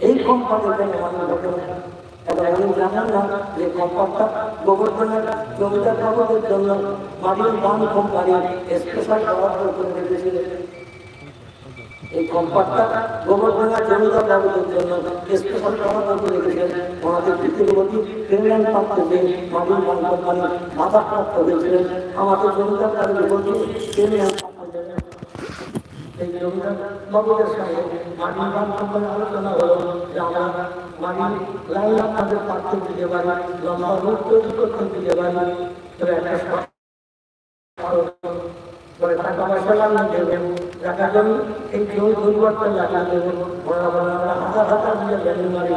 এই কোম্পানি কেন যে কোম্পানিটা গোবর্ধনের জমিদার বাবুদের জন্য মাটির বান কোম্পানি স্পেশাল এই কম্পার্টটা গোবর্ধনা জমিদার বাবুদের জন্য স্পেশাল করে রেখেছিলেন ওনাদের পৃথিবীপতি ফিনল্যান্ড প্রাপ্ত যে মাটির বান কোম্পানি মাথা হয়েছিলেন আমাদের এই জমিদার বাবুদের সঙ্গে আলোচনা হলো যে আমরা আপনাদের পাঠ্য দিতে পারি, লম্বা রোড তৈরি করতে দিতে পারি। টাকা পয়সা জমি এই জমি পরিবর্তন লাগিয়ে বড় বড় আমরা হাজার হাজার দিয়ে ব্যাংক মারি।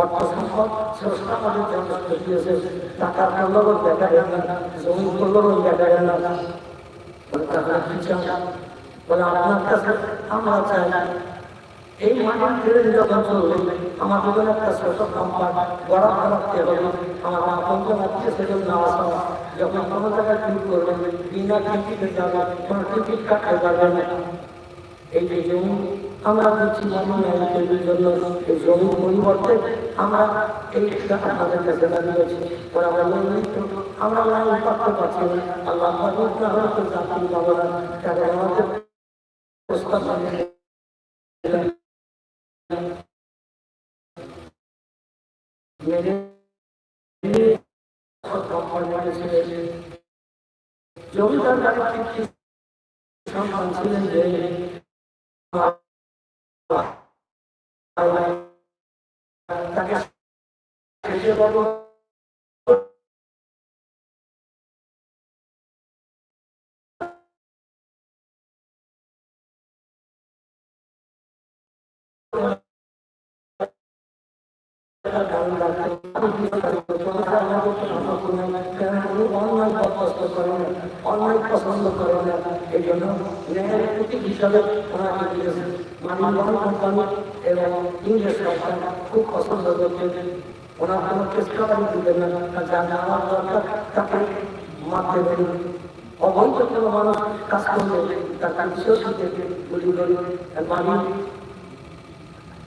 অর্থ সম্পদ স্রষ্টা আমাদের যথেষ্ট দিয়েছে টাকার প্রলোভন দেখা আমরা চাই এই মাটির ট্রেন আমাদের জন্য একটা ছোট কম্পার্ট বড় রাখতে হবে। আমার আপনজন আত্মীয় স্বজন না আসা যখন কোনো জায়গায় টিকিট করবেন বিনা টিকিটে যাবে, কোনো টিকিট কাটতে পারবে না। এই যে জমি, আমরা দিচ্ছি মানুষ জন্য এই জমির পরিবর্তে আমরা এই আপনাদের কাছে ওরা আমরা লাইন করতে পারছি আল্লাহ না হলে তো না কারণ আমাদের প্রস্তাব জমিদার বাড়ির একটি সন্তান ছিলেন যে তাকে অন্যায় পছন্দ করে না এই জন্য ন্যায়ের প্রতীক হিসাবে ওনাকে দিয়েছেন মানিকগঞ্জ কোম্পানি এবং ইংরেজ সরকার খুব পছন্দ করতেন ওনার কোনো চেষ্টা বাড়ি দিতেন না যা নেওয়ার দরকার তাকে মারতে দেন অবৈধ কোনো মানুষ কাজ করলে তার কাছে মেরে গেলাম দাদা বন্ধু তাদেরকে নিয়ে তোলা সামনে দাঁড়িয়ে ট্রেন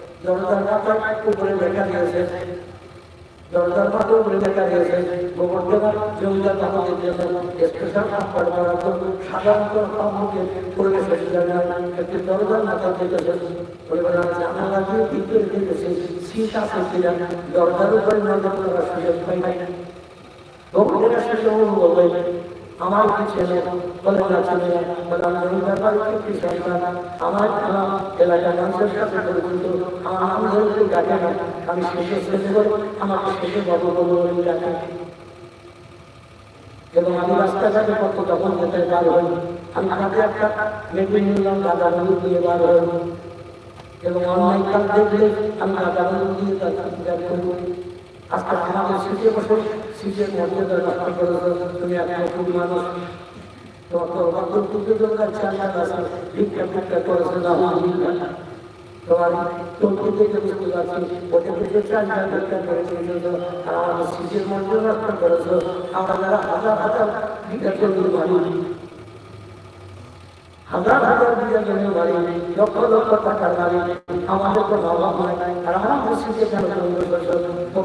দরজার পাতার উপরে লেখা দিয়েছে। দরজার পাতার উপরে লেখা দিয়েছে গোবর্ধনা জমিদার বাহাদের জন্য স্পেশাল কাপড় করার জন্য সাধারণত কাপড়কে পরিবেশে জানায় একটি দরজার মাথা আমার ছেলে? বলে ছেলে সন্তান আমার এলাকার এবং আমি রাস্তাঘাটে কত তখন আমি তাকে একটা মেপে নিলাম বার হই। এবং অন্যায় কাজ বসে সিটের মর্যাদা রক্ষা করেছ তুমি একটা খুব মানুষ। তোমার তো চলতে থেকে বুঝতে পারছি ওদের থেকে আর মর্যাদা রক্ষা করেছ যারা হাজার হাজার করে বিঘা বাড়ি। লক্ষ লক্ষ টাকার বাড়ি, আমাদের কোনো অভাব নাই, আর আমার মসজিদে কেন বসেছো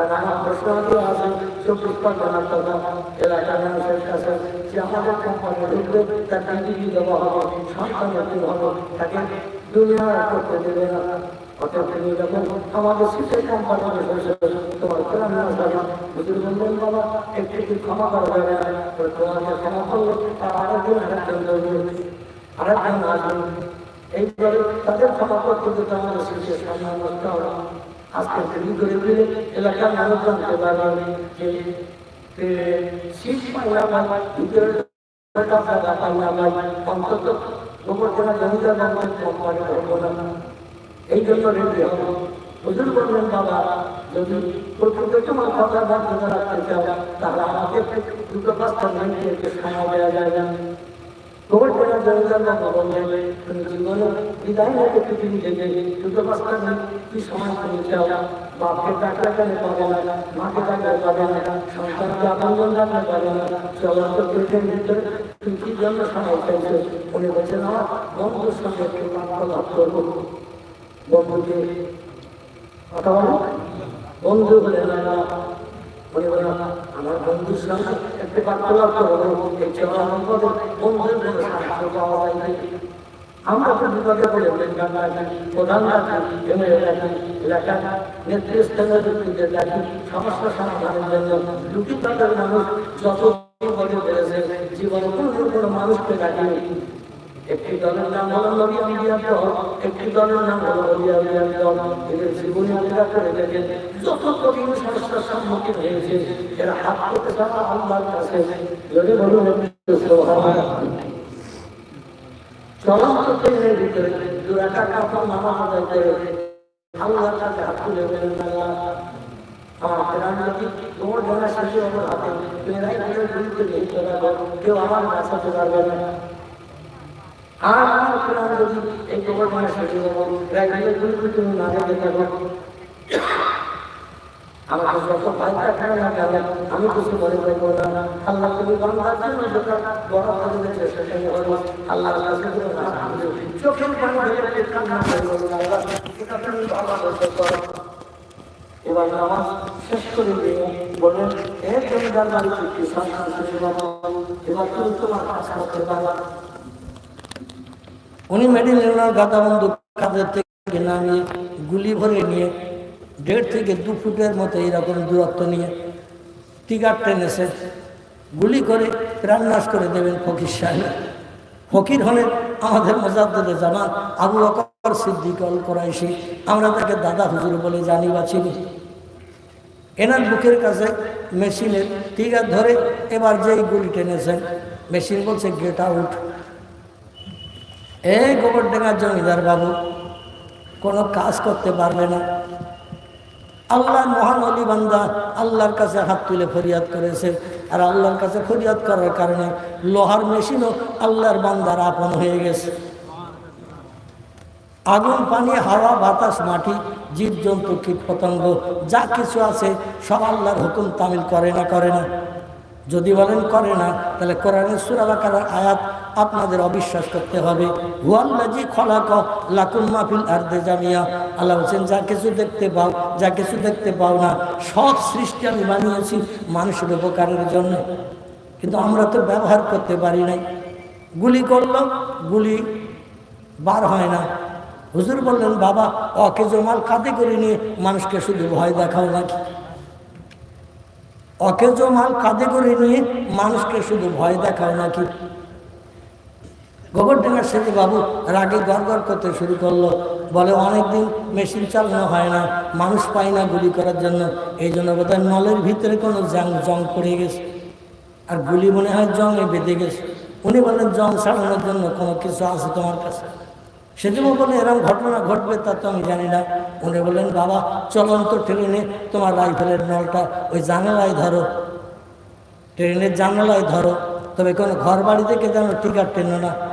কারণ আমার প্রশ্ন দিয়ে আছে, চব্বিশ কথা এলাকার মানুষের কাছে। যে আমাদের কোম্পানি ঢুকবে তার ডিগ্রি দেওয়া হবে সন্তানের কি হবে, তাকে দুনিয়া করতে দেবে না। আমাদের শীতের কোম্পানি ক্ষমা করা তোমাকে ক্ষমা করলে আর আরেকজন আরেকজন ধরবে। করতে যেতে নষ্ট হবে আজকে তৈরি করে দিলে এলাকার মানুষ জানতে পারবে যে শীত পাইলা পাই ভিতরে অন্তত গোবর্ধনা জমিদার নামের কোম্পানি হব না এই জন্য রেডি হব হুজুর বললেন তাহলে গোবর্ধনা জমিদার বাবা বললেন তুমি জীবনে বিদায় নিতে পৃথিবী থেকে দুটো পাঁচটা মিনিট কি সময় তুমি চাও? বাপকে ডাকলে কেন পাবে না? মাকে ডাকলে পাবে না? সন্তানকে আপনজন ডাকলে পাবে না? চলন্ত পৃথিবীর ভিতরে তুমি কি জন্য চাইছো? উনি সঙ্গে একটু করব। বন্ধুকে কথা বলো। বন্ধু বলে না। উনি বলেন আমার বন্ধুর সঙ্গে একটু বার্তালাপ করব এই চলার পথে বন্ধুর কোনো সাহায্য পাওয়া যায় না আমরা তো বিপদে পড়ে প্রধান ডাকি এমএলএ ডাকি এলাকার নেতৃস্থানীয় ব্যক্তিদের ডাকি, সমস্যা সমাধানের জন্য দুটি তাদের মানুষ যত বিপদে পেরেছে জীবনে কোনো কোনো মানুষকে ডাকিনি। একটি দলের নাম হলো নবী দল একটি দলের নাম হলো নবী দল এদের জীবনী আল্লাহ করে দেখেন, যত কঠিন সমস্যার সম্মুখীন হয়েছে, এরা হাত করতে থাকা আল্লাহর কাছে। যদি বলুন চলন্ত ট্রেনের ভিতরে দু একটা কাপড় নামা আদায় করে আল্লাহর কাছে হাত তুলে বলেন, আল্লাহ, আমার প্রাণ যদি তোমার জানা শেষে আমার হাতে মেয়েরাই করে গুলিতে নিয়ে চলে কেউ আমার বাঁচাতে পারবে না। আর আমার প্রাণ যদি এই তোমার জানা শেষে যাব রাইফেলের গুলিতে তুমি না যেতে পারবে আমাকে যত পাইতা খায় না কেন, আমি কিছু মনে করব না। আল্লাহ তুমি বাংলার জন্য যেটা বড় করে। দিয়েছে সেটাই হলো আল্লাহ আল্লাহ চোখের পানি ধরে কান্না করে বলুন আল্লাহ এটা তুমি ভালোবাসো করো। এবার নামাজ শেষ করে দিয়ে বলেন এ জমিদার বাড়ি সন্তান এবার তুমি তোমার কাজ করতে পারবা। উনি মেডিকেল গাদা বন্ধু কাঁধের থেকে নামিয়ে গুলি ভরে নিয়ে দেড় থেকে দু ফুটের মতো এইরকম দূরত্ব নিয়ে টিকার টেনেছে গুলি করে প্রাণ নাশ করে দেবেন ফকির সাহেব। ফকির হলেন আমাদের মজাদ্দে জানা আবু বকর সিদ্দিক অল করাইশি। আমরা তাকে দাদা হুজুর বলে জানি বা চিনি। এনার বুকের কাছে মেশিনের টিকা ধরে এবার যেই গুলি টেনেছেন, মেশিন বলছে গেট আউট এই গোবরডাঙ্গার জমিদার বাবু, কোনো কাজ করতে পারবে না। আল্লাহ মহান অলি বান্দা আল্লাহর কাছে হাত তুলে ফরিয়াদ করেছে। আর আল্লাহর কাছে ফরিয়াদ করার কারণে লোহার মেশিনও আল্লাহর বান্দার আপন হয়ে গেছে। আগুন, পানি, হাওয়া, বাতাস, মাটি, জীবজন্তু কীট পতঙ্গ যা কিছু আছে, সব আল্লাহর হুকুম তামিল করে না করে না। যদি বলেন করে না, তাহলে কোরআনের সুরাবাকার আয়াত আপনাদের অবিশ্বাস করতে হবে। আর্দে জামিয়া। আল্লাহ যা কিছু দেখতে পাও, যা কিছু দেখতে পাও না, সব সৃষ্টি আমি বানিয়েছি মানুষের উপকারের জন্য। কিন্তু আমরা তো ব্যবহার করতে পারি নাই। গুলি করল গুলি বার হয় না। হুজুর বললেন, বাবা অকে জমাল কাঁদে করে নিয়ে মানুষকে শুধু ভয় দেখাও নাকি? অকেজ মাল কাঁধে করে নিয়ে মানুষকে শুধু ভয় দেখাও নাকি? গোবরডাঙ্গার সেজে বাবু রাগে গড়গড় করতে শুরু করল। বলে, অনেকদিন মেশিন চালানো হয় না, মানুষ পায় না গুলি করার জন্য। এই জন্য বোধহয় নলের ভিতরে কোনো জং জং পড়ে গেছে। আর গুলি মনে হয় জংয়ে বেঁধে গেছে। উনি বলেন জং ছাড়ানোর জন্য কোনো কিছু আছে তোমার কাছে? সেজন্য বলে এরকম ঘটনা ঘটবে তা তো আমি জানি না। উনি বললেন, বাবা চলন্ত ট্রেনে, তোমার রাইফেলের নলটা ওই জানালায় ধরো। ট্রেনের জানালায় ধরো। তবে কোনো ঘর বাড়ি থেকে যেন টিকার টেনো না।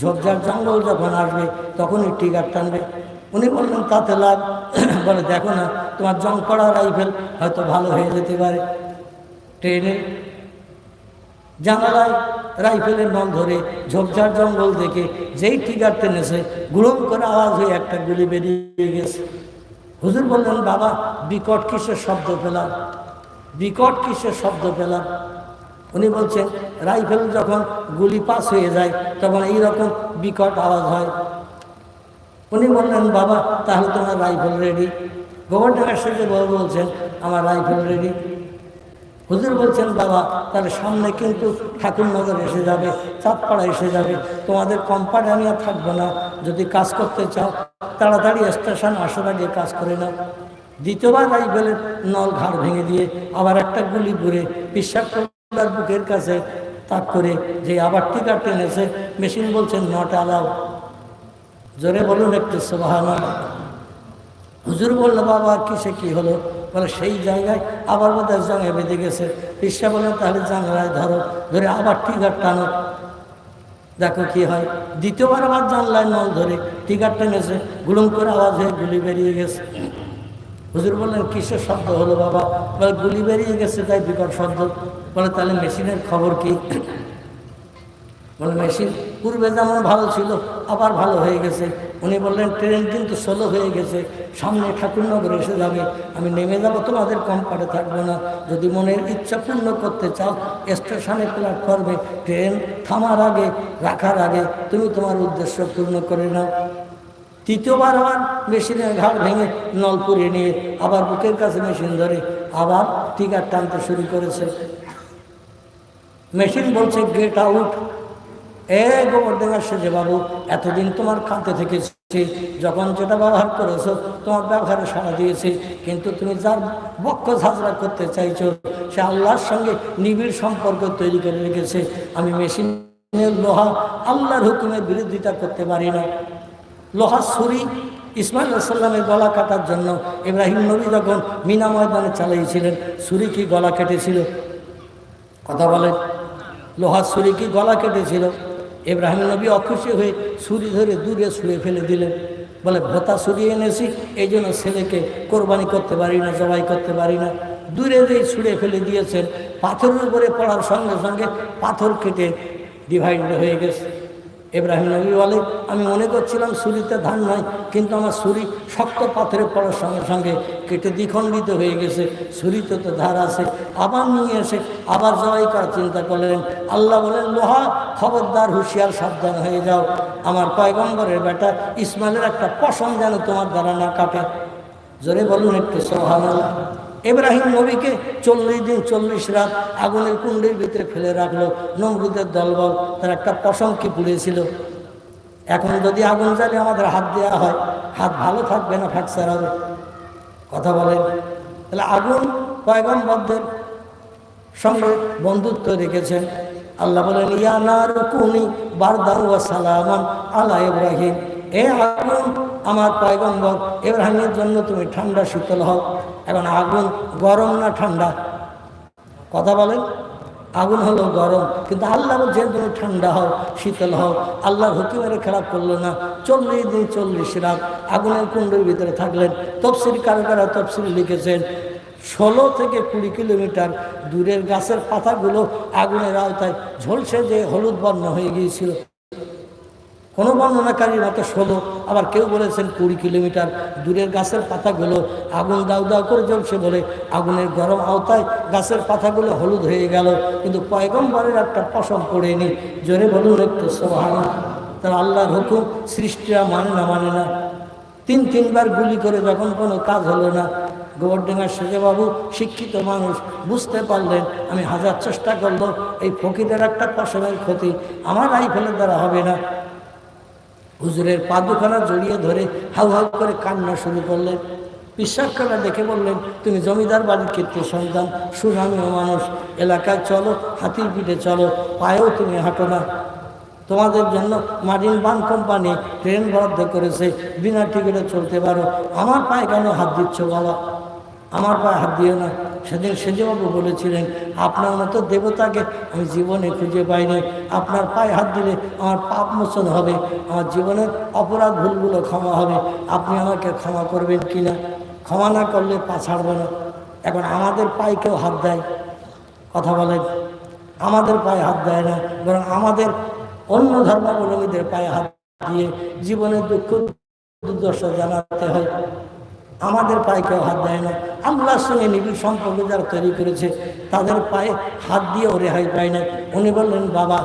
ঝোপঝাড় জঙ্গল যখন আসবে, তখনই টিকার টানবে। উনি বললেন, তাতে লাভ? বলে, দেখো না, তোমার জং পড়া রাইফেল হয়তো ভালো হয়ে যেতে পারে। ট্রেনে জানালায় রাইফেলের নল ধরে ঝোপঝাড় জঙ্গল দেখে যেই টিকার টেনেছে, গুড়ম করে আওয়াজ হয়ে একটা গুলি বেরিয়ে গেছে। হুজুর বললেন, বাবা, বিকট কিসের শব্দ পেলাম? বিকট কিসের শব্দ পেলাম? উনি বলছেন, রাইফেল যখন গুলি পাস হয়ে যায়, তখন এইরকম বিকট আওয়াজ হয়। উনি বললেন, বাবা, তাহলে তোমার রাইফেল রেডি গভর্নর সাথে বলছেন, আমার রাইফেল রেডি হুজুর বলছেন, বাবা, তাহলে সামনে কিন্তু ঠাকুরনগর এসে যাবে, চাঁদপাড়া এসে যাবে। তোমাদের কোম্পানি আমি আর থাকব না। যদি কাজ করতে চাও, তাড়াতাড়ি স্টেশন আসার আগে কাজ করে নাও। দ্বিতীয়বার রাইফেলের নল ঘাড় ভেঙে দিয়ে আবার একটা গুলি ঘুরে, বিশ্বাস করলার বুকের কাছে তাক করে যে আবার টিকা টেনেছে, মেশিন বলছেন, নট আলাও জোরে বলুন একটু সোবাহান হুজুর বলল, বাবা, কিসে কি হলো? বলে, সেই জায়গায় আবার বোধহয় জঙে বেঁধে গেছে। পিসা বলেন তাহলে জানলায় ধরো। ধরে আবার টিকার টানো দেখো কি হয়, দ্বিতীয়বার আবার জানলায় নল ধরে টিকার টেনেছে গুলুম করে আওয়াজ হয়ে গুলি বেরিয়ে গেছে। হুজুর বললেন, কিসের শব্দ হলো বাবা? বলে, গুলি বেরিয়ে গেছে, তাই বিকট শব্দ। বলে, তাহলে মেশিনের খবর কি? বলে, মেশিন, পূর্বে যেমন ভালো ছিল, আবার ভালো হয়ে গেছে। উনি বললেন, ট্রেন কিন্তু স্লো হয়ে গেছে, সামনে ঠাকুরনগর এসে যাবে, আমি নেমে যাব, তোমাদের কম্পার্টে থাকব না। যদি মনের ইচ্ছা পূর্ণ করতে চাও, স্টেশনে প্ল্যাটফর্মে ট্রেন থামার আগে, রাখার আগে, তুমি তোমার উদ্দেশ্য পূর্ণ করে নাও। তৃতীয়বার আবার মেশিনের ঘাট ভেঙে নল পুড়িয়ে নিয়ে, আবার বুকের কাছে মেশিন ধরে, আবার টিকার টানতে শুরু করেছে। মেশিন বলছে গেট আউট এ গোবর্ধনের সেজে বাবু, এতদিন তোমার কাঁদতে থেকেছি, যখন যেটা ব্যবহার করেছ, তোমার ব্যবহারে সাড়া দিয়েছে, কিন্তু তুমি যার বক্ষ ঝাঁঝরা করতে চাইছো, সে আল্লাহর সঙ্গে নিবিড় সম্পর্ক তৈরি করে রেখেছে। আমি মেশিনের লোহা আল্লাহর হুকুমের বিরোধিতা করতে পারি না। লোহা ছুরি ইসমাইল সাল্লামের গলা কাটার জন্য ইব্রাহিম নবী যখন মিনা ময়দানে চালিয়েছিলেন ছুরি কি গলা কেটেছিল? কথা বলেন। লোহার ছুরি কি গলা কেটেছিল? ইব্রাহিম নবী অখুশি হয়ে ছুরি ধরে দূরে ছুঁড়ে ফেলে দিলেন। বলে, ভোতা ছুরি এনেছি, এই জন্য ছেলেকে কোরবানি করতে পারি না, জবাই করতে পারি না। দূরে দিয়ে ছুঁড়ে ফেলে দিয়েছেন, পাথরের উপরে পড়ার সঙ্গে সঙ্গে পাথর কেটে ডিভাইড হয়ে গেছে। এব্রাহিম নবী বলে আমি মনে করছিলাম ছুরিতে ধান নয় কিন্তু আমার ছুরি শক্ত পাথরে পড়ার সঙ্গে সঙ্গে কেটে দ্বিখণ্ডিত হয়ে গেছে। ছুরিতে তো ধার আছে, আবার নিয়ে এসে আবার জবাই করার চিন্তা করলেন। আল্লাহ বলেন, লোহা, খবরদার, হুঁশিয়ার, সাবধান হয়ে যাও। আমার পয়গম্বরের বেটা ইসমাইলের একটা পশম যেন তোমার দ্বারা না কাটে। জোরে বলুন একটু সোহান এব্রাহিম নবীকে চল্লিশ দিন চল্লিশ রাত আগুনের কুণ্ডের ভিতরে ফেলে রাখল। নমরুদের দলবল, তার একটা পশমকে পুড়েছিল এখন যদি আগুন জ্বালে আমাদের হাত দেওয়া হয়, হাত ভালো থাকবে না ফ্র্যাকচার হবে। কথা বলেন। তাহলে আগুন পয়গম্বরদের সঙ্গে বন্ধুত্ব রেখেছেন। আল্লাহ বলেন ইয়ানার কুনি বারদাউ সালামান আলা ইব্রাহিম। এ আগুন আমার পয়গম্বর ইব্রাহিমের জন্য তুমি ঠান্ডা শীতল হও। এখন আগুন গরম না ঠান্ডা? কথা বলেন? আগুন হলো গরম, কিন্তু আল্লাহ যে তুমি ঠান্ডা হও, শীতল হও। আল্লাহর হুকুমের খারাপ করল না। চল্লিশ দিন চল্লিশ রাত আগুনের কুণ্ডের ভিতরে থাকলেন। তফসির কারও তফসিল লিখেছেন? ষোলো থেকে কুড়ি কিলোমিটার দূরের গাছের পাতাগুলো আগুনের আওতায় ঝলসে যে হলুদ বর্ণ হয়ে গিয়েছিল কোনো বর্ণনাকারীর মতো ষোলো, আবার কেউ বলেছেন কুড়ি কিলোমিটার দূরের গাছের পাতাগুলো আগুন দাউ দাউ করে জ্বলছে বলে আগুনের গরম আওতায় গাছের পাতাগুলো হলুদ হয়ে গেল। কিন্তু পয়গম্বরের একটা পশম পড়েনি জোরে বলুন একটু সোহান তার আল্লাহর হুকুম, সৃষ্টিরা মানে না মানে না। তিন তিনবার গুলি করে যখন কোনো কাজ হলো না গোবরডেঙ্গার বাবু শিক্ষিত মানুষ বুঝতে পারলেন, আমি হাজার চেষ্টা করল এই ফকিরের একটা পশমের ক্ষতি আমার রাইফেলের দ্বারা হবে না। হুজুরের পা দুখানা জড়িয়ে ধরে হাউ হাউ করে কান্না শুরু করলেন। বিশ্বাস করা দেখে বললেন, তুমি জমিদার বাড়ির ক্ষেত্রে সন্তান, সুনামীয় মানুষ, এলাকায় চলো, হাতির পিঠে চলো, পায়েও তুমি হাঁটো না। তোমাদের জন্য মার্টিন বান কোম্পানি ট্রেন বরাদ্দ করেছে, বিনা টিকিটে চলতে পারো। আমার পায়ে কেন হাত দিচ্ছ বাবা আমার পায়ে হাত দিও না। সেদিন সেজবাবু বলেছিলেন, আপনার মতো দেবতাকে আমি জীবনে খুঁজে পাইনি। আপনার পায়ে হাত দিলে আমার পাপ মোচন হবে, আমার জীবনের অপরাধ ভুলগুলো ক্ষমা হবে। আপনি আমাকে ক্ষমা করবেন কি না? ক্ষমা না করলে পা ছাড়বো না। এখন আমাদের পায়ে কেউ হাত দেয়? কথা বলেন। আমাদের পায়ে হাত দেয় না, বরং আমাদের অন্য ধর্মাবলম্বীদের পায়ে হাত দিয়ে জীবনের দুঃখ দুর্দশা জানাতে হয়। আমাদের পায়ে কেউ হাত দেয় না। আল্লাহর সঙ্গে নিবিড় সম্পর্ক যারা তৈরি করেছে, তাদের পায়ে হাত দিয়ে রেহাই পায় না। উনি বললেন, বাবা,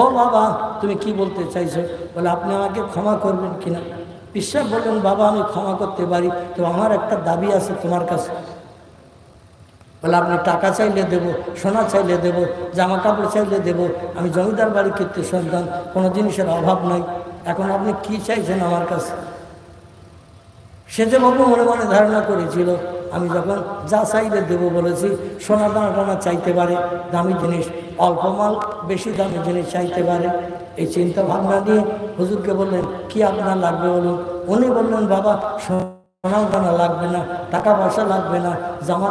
ও বাবা, তুমি কি বলতে চাইছো? বলে, আপনি আমাকে ক্ষমা করবেন কিনা? বিশ্বাস বললেন, বাবা, আমি ক্ষমা করতে পারি, তো আমার একটা দাবি আছে তোমার কাছে। বলে, আপনি টাকা চাইলে দেব, সোনা চাইলে দেব জামা কাপড় চাইলে দেব, আমি জমিদার বাড়ি কীর্তি সন্তান, কোনো জিনিসের অভাব নাই। এখন আপনি কি চাইছেন আমার কাছে? সে যে বাবু মনে মনে ধারণা করেছিল, আমি যখন যা চাইলে দেবো বলেছি, সোনা দানা টানা চাইতে পারে, দামি জিনিস, অল্প মাল, বেশি দামি জিনিস চাইতে পারে। এই চিন্তা ভাবনা নিয়ে হুজুরকে বললেন, কি আপনার লাগবে বলুন? উনি বললেন, বাবা সোনা দানা লাগবে না, টাকা পয়সা লাগবে না, জামা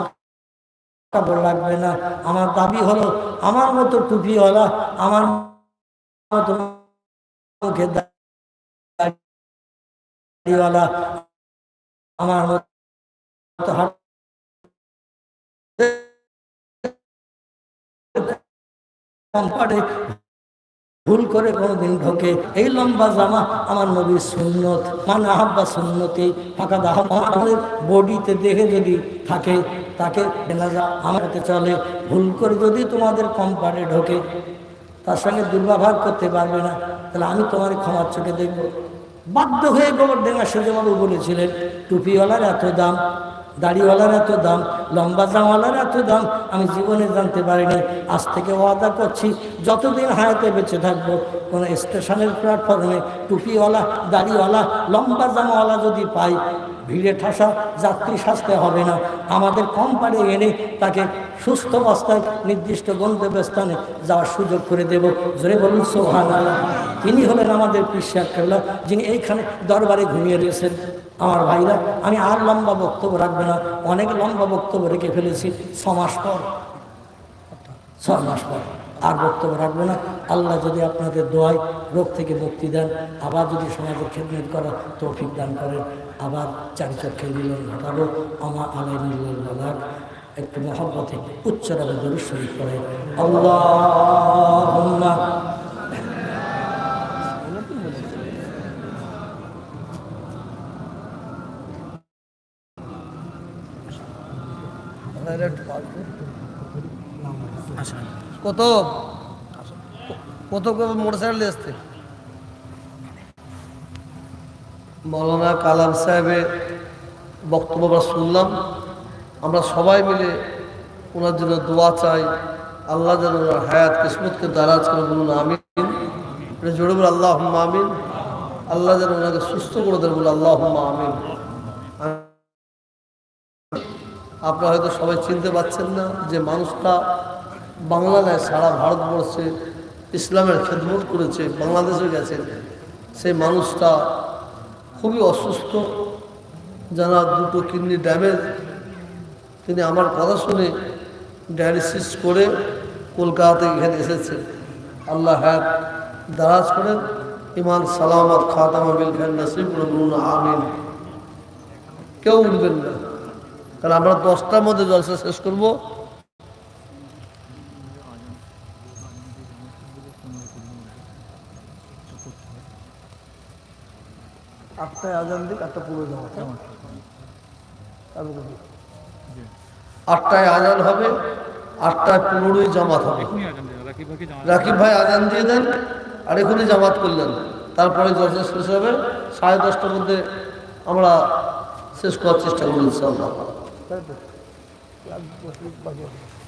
কাপড় লাগবে না, আমার দাবি হলো, আমার মতো টুপিওয়ালা, আমার মতো আমার ভুল করে কোনোদিন ঢোকে। এই লম্বা জামা আমার নবীর সুন্নত। মানে আহাব্বা সুন্নতে, ফাঁকা দাহ আমাদের বডিতে দেখে যদি থাকে, তাকে জানাজা আমার চলে। ভুল করে যদি তোমাদের কম্পারে ঢোকে, তার সঙ্গে দুর্ব্যবহার করতে পারবে না, তাহলে আমি তোমার ক্ষমার চোখে দেখব। বাধ্য হয়ে গোবরডেঙ্গা সুজবাবু বলেছিলেন টুপিওয়ালার এত দাম দাড়িওয়ালার এত দাম, লম্বা জামাওয়ালার এত দাম, আমি জীবনে জানতে পারিনি আজ থেকে ওয়াদা করছি, যতদিন হায়াতে বেঁচে থাকব, কোনো স্টেশনের প্ল্যাটফর্মে টুপিওয়ালা, দাড়িওয়ালা, লম্বা জামাওয়ালা যদি পাই, ভিড়ে ঠাসা যাত্রী সাজতে হবে না। আমাদের কোম্পানি এনে তাকে সুস্থ অবস্থায়, নির্দিষ্ট গন্তব্যস্থানে যাওয়ার সুযোগ করে দেব। জোরে বলুন সোহান তিনি হলেন আমাদের পিসা যিনি এইখানে দরবারে ঘুমিয়ে রয়েছেন। আমার ভাইরা, আমি আর লম্বা বক্তব্য রাখব না, অনেক লম্বা বক্তব্য রেখে ফেলেছি, ছ মাস পর। ছ মাস পর আর বক্তব্য রাখব না। আল্লাহ যদি আপনাদের দোয়ায় রোগ থেকে মুক্তি দেন, আবার যদি সমাজের খেদমত করার তৌফিক দান করেন, আবার চারি চক্ষে মিলন ঘটাবো। আমার আলাই মিল্লাহ একটু মহব্বতে উচ্চরাবে দরুদ শরীফ করে আল্লাহ কত? কত মোটর সাইকেল আসতে? মৌলানা কালাম সাহেবের বক্তব্য আমরা শুনলাম। আমরা সবাই মিলে ওনার জন্য দোয়া চাই। আল্লাহ যেন ওনার হায়াত কিসমতকে দারাজ করে বলুন আমিন। জোরে বলে আল্লাহ আমিন। আল্লাহ যেন ওনাকে সুস্থ করে দেন বলে আল্লাহ আমিন। আপনারা হয়তো সবাই চিনতে পারছেন না যে মানুষটা বাংলাদেশ, সারা ভারতবর্ষে ইসলামের খেদমত করেছে, বাংলাদেশে গেছে। সেই মানুষটা খুবই অসুস্থ। যারা দুটো কিডনি ড্যামেজ, তিনি আমার কথা শুনে ডায়ালিসিস করে কলকাতাতে এখানে এসেছে আল্লাহ হ্যাঁ দারাজ করেন। ইমান, সালামত, খাতামা, বিল খান বলুন, আমিন। কেউ উঠবেন না। কারণ আমরা দশটার মধ্যে জলসা শেষ করব। আটটায় আজান দিক, আটটা পুরো যাওয়া আটটায় আজান হবে, আটটায় পুরোই জামাত হবে। রাকিব ভাই আজান দিয়ে দেন, আর এখনই জামাত করলেন। তারপরে জলসা শেষ হবে, সাড়ে দশটার মধ্যে আমরা শেষ করার চেষ্টা করি ইনশাআল্লাহ। कर दो। क्या